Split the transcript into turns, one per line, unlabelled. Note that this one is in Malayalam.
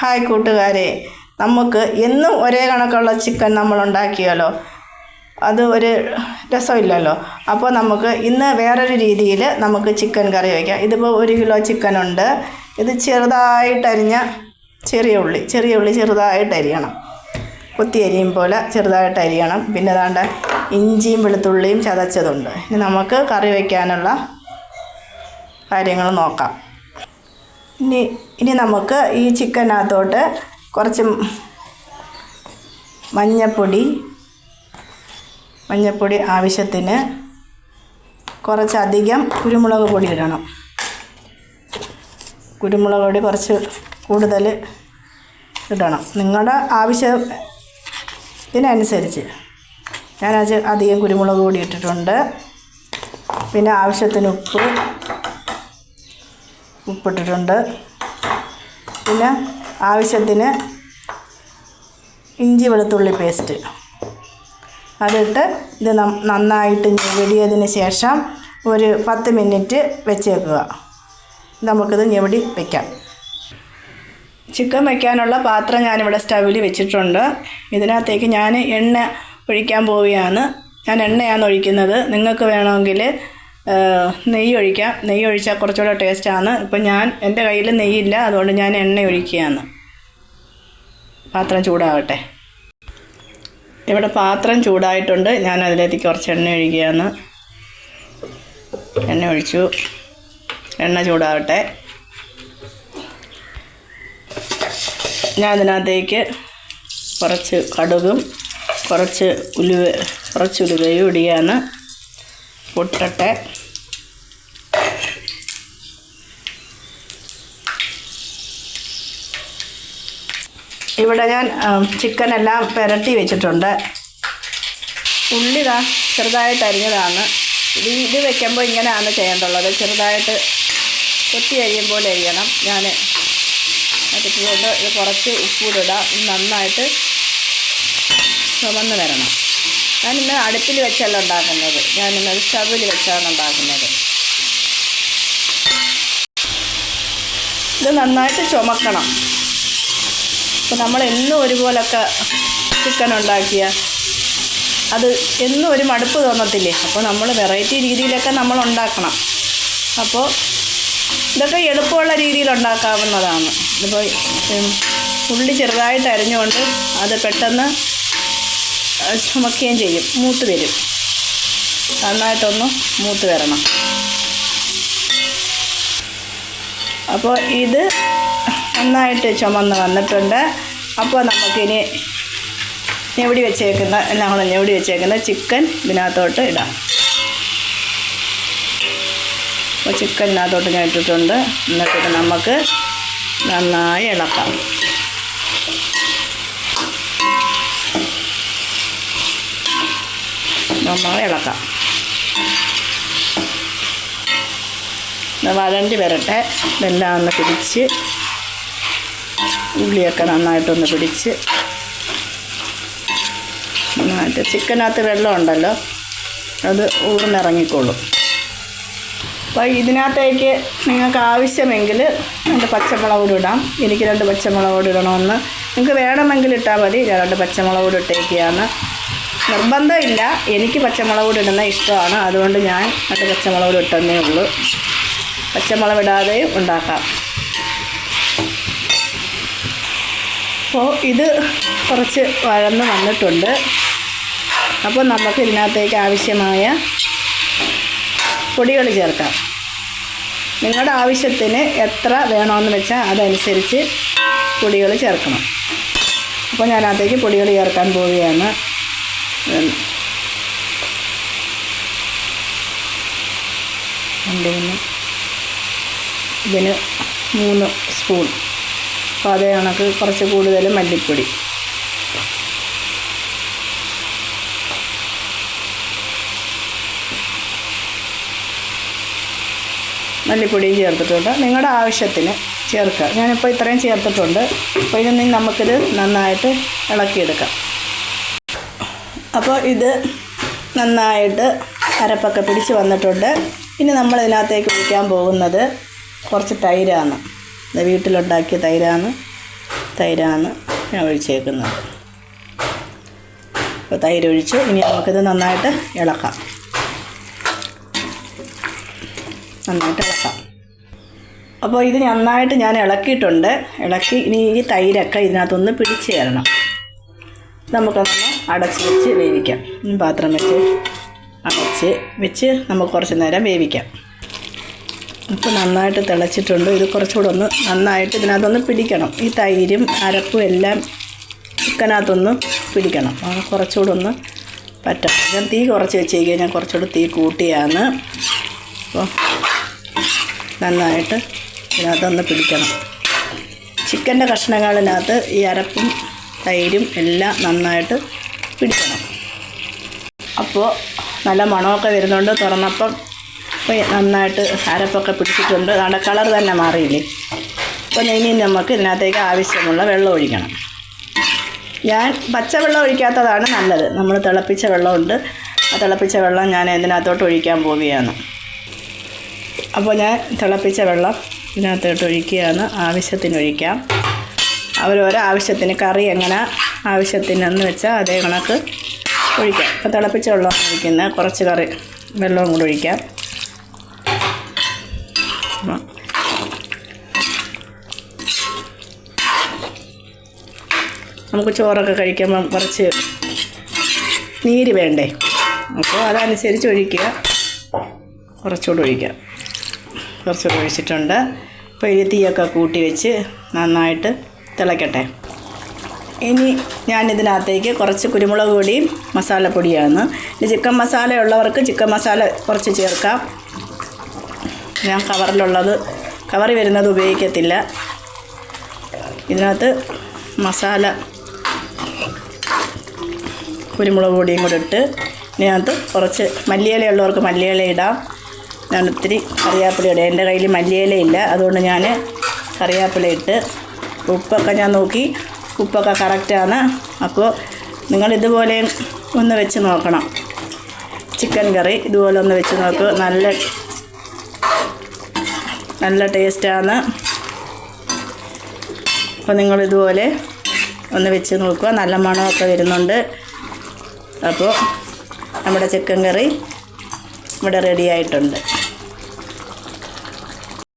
ഹായ് കൂട്ടുകാരെ നമുക്ക് എന്നും ഒരേ കണക്കുള്ള ചിക്കൻ നമ്മൾ ഉണ്ടാക്കിയാലോ? അത് ഒരു രസമില്ലല്ലോ. അപ്പോൾ നമുക്ക് ഇന്ന് വേറൊരു രീതിയിൽ നമുക്ക് ചിക്കൻ കറി വയ്ക്കാം. ഇതിപ്പോൾ ഒരു കിലോ ചിക്കൻ ഉണ്ട്. ഇത് ചെറുതായിട്ടരിഞ്ഞ ചെറിയ ഉള്ളി ചെറിയ ഉള്ളി ചെറുതായിട്ട് അരിയണം. കൊത്തി അരിയും പോലെ ചെറുതായിട്ട് അരിയണം. പിന്നെ അതാണ്ട് ഇഞ്ചിയും വെളുത്തുള്ളിയും ചതച്ചതുണ്ട്. ഇനി നമുക്ക് കറി വയ്ക്കാനുള്ള കാര്യങ്ങൾ നോക്കാം. ഇനി ഇനി നമുക്ക് ഈ ചിക്കനകത്തോട്ട് കുറച്ച് മഞ്ഞപ്പൊടി മഞ്ഞപ്പൊടി ആവശ്യത്തിന് കുറച്ചധികം കുരുമുളക് പൊടി ഇടണം. കുരുമുളക് പൊടി കുറച്ച് കൂടുതൽ ഇടണം. നിങ്ങളുടെ ആവശ്യത്തിനനുസരിച്ച്. ഞാൻ അധികം കുരുമുളക് പൊടി ഇട്ടിട്ടുണ്ട്. പിന്നെ ആവശ്യത്തിന് ഉപ്പ് ഉപ്പിട്ടിട്ടുണ്ട് പിന്നെ ആവശ്യത്തിന് ഇഞ്ചി വെളുത്തുള്ളി പേസ്റ്റ്. അതിട്ട് ഇത് നന്നായിട്ട് ഞെവിടിയതിന് ശേഷം ഒരു പത്ത് മിനിറ്റ് വെച്ചേക്കുക. നമുക്കിത് ഞെവിടി വയ്ക്കാം ചിക്കൻ വയ്ക്കാനുള്ള പാത്രം ഞാനിവിടെ സ്റ്റവിൽ വെച്ചിട്ടുണ്ട്. ഇതിനകത്തേക്ക് ഞാൻ എണ്ണ ഒഴിക്കാൻ പോവുകയാണ്. ഞാൻ എണ്ണയാണ് ഒഴിക്കുന്നത്. നിങ്ങൾക്ക് വേണമെങ്കിൽ നെയ്യ് ഒഴിക്കാം. നെയ്യ് ഒഴിച്ചാൽ കുറച്ചുകൂടെ ടേസ്റ്റാണ്. ഇപ്പം ഞാൻ എന്റെ കയ്യിൽ നെയ്യില്ല അതുകൊണ്ട് ഞാൻ എണ്ണ ഒഴിക്കുകയാണ്. പാത്രം ചൂടാവട്ടെ. ഇവിടെ പാത്രം ചൂടായിട്ടുണ്ട്. ഞാൻ അതിലേക്ക് കുറച്ച് എണ്ണ ഒഴിക്കുകയാണ്. എണ്ണ ഒഴിച്ചു. എണ്ണ ചൂടാവട്ടെ. ഞാൻ അതിനകത്തേക്ക് കുറച്ച് കടുകും കുറച്ച് ഉലുവ കുറച്ച് ഉലുവയും ഇടുകയാണ്. പൊട്ടട്ടെ. ഇവിടെ ഞാൻ ചിക്കൻ എല്ലാം പുരട്ടി വെച്ചിട്ടുണ്ട്. ഉള്ളി ഇതാ ചെറുതായിട്ട് അരിഞ്ഞതാണ്. ഇത് വെക്കുമ്പോൾ ഇങ്ങനെയാണ് ചെയ്യേണ്ടുള്ളത് ചെറുതായിട്ട് കൊത്തി അരിയുമ്പോൾ അരിയണം. ഞാൻ അതിട്ടുകൊണ്ട് ഇത് കുറച്ച് ഉപ്പൂടിടാം. നന്നായിട്ട് ചുമന്ന് വരണം. ഞാനിന്ന് അടുപ്പിൽ വെച്ചല്ല ഉണ്ടാക്കുന്നത്. ഞാനിന്ന് സ്റ്റവിൽ വെച്ചാണ് ഉണ്ടാക്കുന്നത്. ഇത് നന്നായിട്ട് ചുമക്കണം. അപ്പോൾ നമ്മൾ എന്നും ഒരുപോലൊക്കെ ചിക്കൻ ഉണ്ടാക്കിയ. അത് എന്നും ഒരു മടുപ്പ് തോന്നത്തില്ലേ? അപ്പോൾ നമ്മൾ വെറൈറ്റി രീതിയിലൊക്കെ നമ്മൾ ഉണ്ടാക്കണം. അപ്പോൾ ഇതൊക്കെ എളുപ്പമുള്ള രീതിയിൽ ഉണ്ടാക്കാവുന്നതാണ്. ഇതിപ്പോൾ ഉള്ളി ചെറുതായിട്ട് അരിഞ്ഞുകൊണ്ട് അത് പെട്ടെന്ന് ചുമക്കുകയും ചെയ്യും. മൂത്ത് വരും. നന്നായിട്ടൊന്ന് മൂത്ത് വരണം. അപ്പോൾ ഇത് നന്നായിട്ട് ചുമന്ന് വന്നിട്ടുണ്ട്. അപ്പോൾ നമുക്കിനി ഞെവിടി വെച്ചേക്കുന്ന എല്ലാം കൂടെ ഞെവിടി വെച്ചേക്കുന്ന ചിക്കൻ ഇതിനകത്തോട്ട് ഇടാം. അപ്പോൾ ചിക്കൻ ഇതിനകത്തോട്ട് ഞാൻ ഇട്ടിട്ടുണ്ട്. എന്നിട്ട് നമുക്ക് നന്നായി ഇളക്കാം. നന്നായി ഇളക്കാം. വരണ്ടി വരട്ടെ. ഇതെല്ലാം ഒന്ന് പിടിച്ച് ഉള്ളിയൊക്കെ നന്നായിട്ടൊന്ന് പിടിച്ച് നന്നായിട്ട് ചിക്കനകത്ത് വെള്ളം ഉണ്ടല്ലോ അത് ഊർന്നിറങ്ങിക്കോളും. അപ്പോൾ ഇതിനകത്തേക്ക് നിങ്ങൾക്ക് ആവശ്യമെങ്കിൽ രണ്ട് പച്ചമുളക് കൂടി ഇടാം. എനിക്ക് രണ്ട് പച്ചമുളക് കൂടി ഇടണമെന്ന്. നിങ്ങൾക്ക് വേണമെങ്കിൽ ഇട്ടാൽ മതി. ഞാൻ രണ്ട് പച്ചമുളക് കൂടി ഇട്ടേക്കുകയാണ്. നിർബന്ധമില്ല. എനിക്ക് പച്ചമുളക് കൂടി ഇടുന്ന ഇഷ്ടമാണ്. അതുകൊണ്ട് ഞാൻ രണ്ട് പച്ചമുളക് കൂടി ഇട്ടെന്നേ ഉള്ളൂ. പച്ചമുളക് ഇടാതെയും ഉണ്ടാക്കാം. അപ്പോൾ ഇത് കുറച്ച് വഴന്ന് വന്നിട്ടുണ്ട്. അപ്പോൾ നമുക്ക് ഇതിനകത്തേക്ക് ആവശ്യമായ പൊടികൾ ചേർക്കാം. നിങ്ങളുടെ ആവശ്യത്തിന് എത്ര വേണമെന്ന് വെച്ചാൽ അതനുസരിച്ച് പൊടികൾ ചേർക്കണം. അപ്പോൾ ഞാൻ അതിനകത്തേക്ക് പൊടികൾ ചേർക്കാൻ പോവുകയാണ്. ഇതിന് മൂന്ന് സ്പൂൺ. അപ്പോൾ അതേ കണക്ക് കുറച്ച് കൂടുതൽ മല്ലിപ്പൊടി. മല്ലിപ്പൊടിയും ചേർത്തിട്ടുണ്ട്. നിങ്ങളുടെ ആവശ്യത്തിന് ചേർക്കുക. ഞാനിപ്പോൾ ഇത്രയും ചേർത്തിട്ടുണ്ട്. അപ്പോൾ ഇനി നമുക്കിത് നന്നായിട്ട് ഇളക്കിയെടുക്കാം. അപ്പോൾ ഇത് നന്നായിട്ട് അരപ്പൊക്കെ പിടിച്ച് വന്നിട്ടുണ്ട്. ഇനി നമ്മൾ ഇതിനകത്തേക്ക് ഒഴിക്കാൻ പോകുന്നത് കുറച്ച് തൈരാണ്. വീട്ടിലുണ്ടാക്കിയ തൈരാണ്. തൈരാണ് ഞാൻ ഒഴിച്ചേക്കുന്നത്. അപ്പോൾ തൈര് ഒഴിച്ചു. ഇനി നമുക്കിത് നന്നായിട്ട് ഇളക്കാം. നന്നായിട്ട് ഇളക്കാം. അപ്പോൾ ഇത് നന്നായിട്ട് ഞാൻ ഇളക്കിയിട്ടുണ്ട്. ഇളക്കി ഇനി ഈ തൈരൊക്കെ ഇതിനകത്തൊന്ന് പിടിച്ച് കയറണം നമുക്കൊന്ന് അടച്ച് വെച്ച് വേവിക്കാം. പാത്രം വെച്ച് അടച്ച് വെച്ച് നമുക്ക് കുറച്ച് നേരം വേവിക്കാം. ഇപ്പോൾ നന്നായിട്ട് തിളച്ചിട്ടുണ്ട്. ഇത് കുറച്ചുകൂടെ ഒന്ന് നന്നായിട്ട് ഇതിനകത്തൊന്ന് പിടിക്കണം. ഈ തൈരും അരപ്പും എല്ലാം ചിക്കനകത്തൊന്ന് പിടിക്കണം. അത് കുറച്ചുകൂടെ ഒന്ന് പറ്റണം ഞാൻ തീ കുറച്ച് വെച്ചേക്കുക ഞാൻ കുറച്ചുകൂടെ തീ കൂട്ടിയാണ്. അപ്പോൾ നന്നായിട്ട് ഇതിനകത്തൊന്ന് പിടിക്കണം. ചിക്കന്റെ കഷ്ണങ്ങളിനകത്ത് ഈ അരപ്പും തൈരും എല്ലാം നന്നായിട്ട് പിടിക്കണം. അപ്പോൾ നല്ല മണമൊക്കെ വരുന്നുണ്ട്. തുറന്നപ്പം ഇപ്പോൾ നന്നായിട്ട് അരപ്പൊക്കെ പിടിച്ചിട്ടുണ്ട്. നമ്മുടെ കളർ തന്നെ മാറിയില്ലേ? അപ്പോൾ ഇനി നമുക്ക് ഇതിനകത്തേക്ക് ആവശ്യമുള്ള വെള്ളം ഒഴിക്കണം. ഞാൻ പച്ചവെള്ളം ഒഴിക്കാത്തതാണ് നല്ലത്. നമ്മൾ തിളപ്പിച്ച വെള്ളമുണ്ട്. ആ തിളപ്പിച്ച വെള്ളം ഞാൻ ഇതിനകത്തോട്ട് ഒഴിക്കാൻ പോവുകയാണ്. അപ്പോൾ ഞാൻ തിളപ്പിച്ച വെള്ളം ഇതിനകത്തോട്ട് ഒഴിക്കുകയാണ്. ആവശ്യത്തിന് ഒഴിക്കാം. അവരോരോ ആവശ്യത്തിന് കറി എങ്ങനെ ആവശ്യത്തിനെന്ന് വെച്ചാൽ അതേ കണക്ക് ഒഴിക്കാം. അപ്പോൾ തിളപ്പിച്ച വെള്ളം ഒഴിക്കുന്ന കുറച്ച് കറി വെള്ളവും കൂടി ഒഴിക്കാം. നമുക്ക് ചോറൊക്കെ കഴിക്കുമ്പം കുറച്ച് നീര് വേണ്ടേ? അപ്പോൾ അതനുസരിച്ച് ഒഴിക്കുക. കുറച്ചുകൂടെ ഒഴിക്കുക. കുറച്ചുകൂടെ ഒഴിച്ചിട്ടുണ്ട്. അപ്പോൾ ഇനി തീയൊക്കെ കൂട്ടി വെച്ച് നന്നായിട്ട് തിളയ്ക്കട്ടെ ഇനി ഞാൻ ഇതിനകത്തേക്ക് കുറച്ച് കുരുമുളക് പൊടിയും മസാലപ്പൊടിയാണ്. ചിക്കൻ മസാല ഉള്ളവർക്ക് ചിക്കൻ മസാല കുറച്ച് ചേർക്കാം. ഞാൻ കവറിലുള്ളത്. കവറിൽ വരുന്നത് ഉപയോഗിക്കത്തില്ല. ഇതിനകത്ത് മസാല കുരുമുളക് പൊടിയും കൂടെ ഇട്ട് ഇതിനകത്ത് കുറച്ച് മല്ലിയില ഉള്ളവർക്ക് മല്ലിയില ഇടാം. ഞാൻ ഒത്തിരി കറിവേപ്പില ഇടാം എന്റെ കയ്യിൽ മല്ലിയില ഇല്ല. അതുകൊണ്ട് ഞാൻ കറിവേപ്പില ഇട്ട് ഉപ്പൊക്കെ ഞാൻ നോക്കി. ഉപ്പൊക്കെ കറക്റ്റാണ് അപ്പോൾ നിങ്ങൾ ഇതുപോലെ ഒന്ന് വെച്ച് നോക്കണം. ചിക്കൻ കറി ഇതുപോലെ ഒന്ന് വെച്ച് നോക്കുക നല്ല നല്ല ടേസ്റ്റാണ്. അപ്പോൾ നിങ്ങൾ ഇതുപോലെ ഒന്ന് വെച്ച് നോക്കുക. നല്ല മണമൊക്കെ വരുന്നുണ്ട്. അപ്പോൾ നമ്മുടെ ചിക്കൻ കറി ഇവിടെ റെഡി ആയിട്ടുണ്ട്.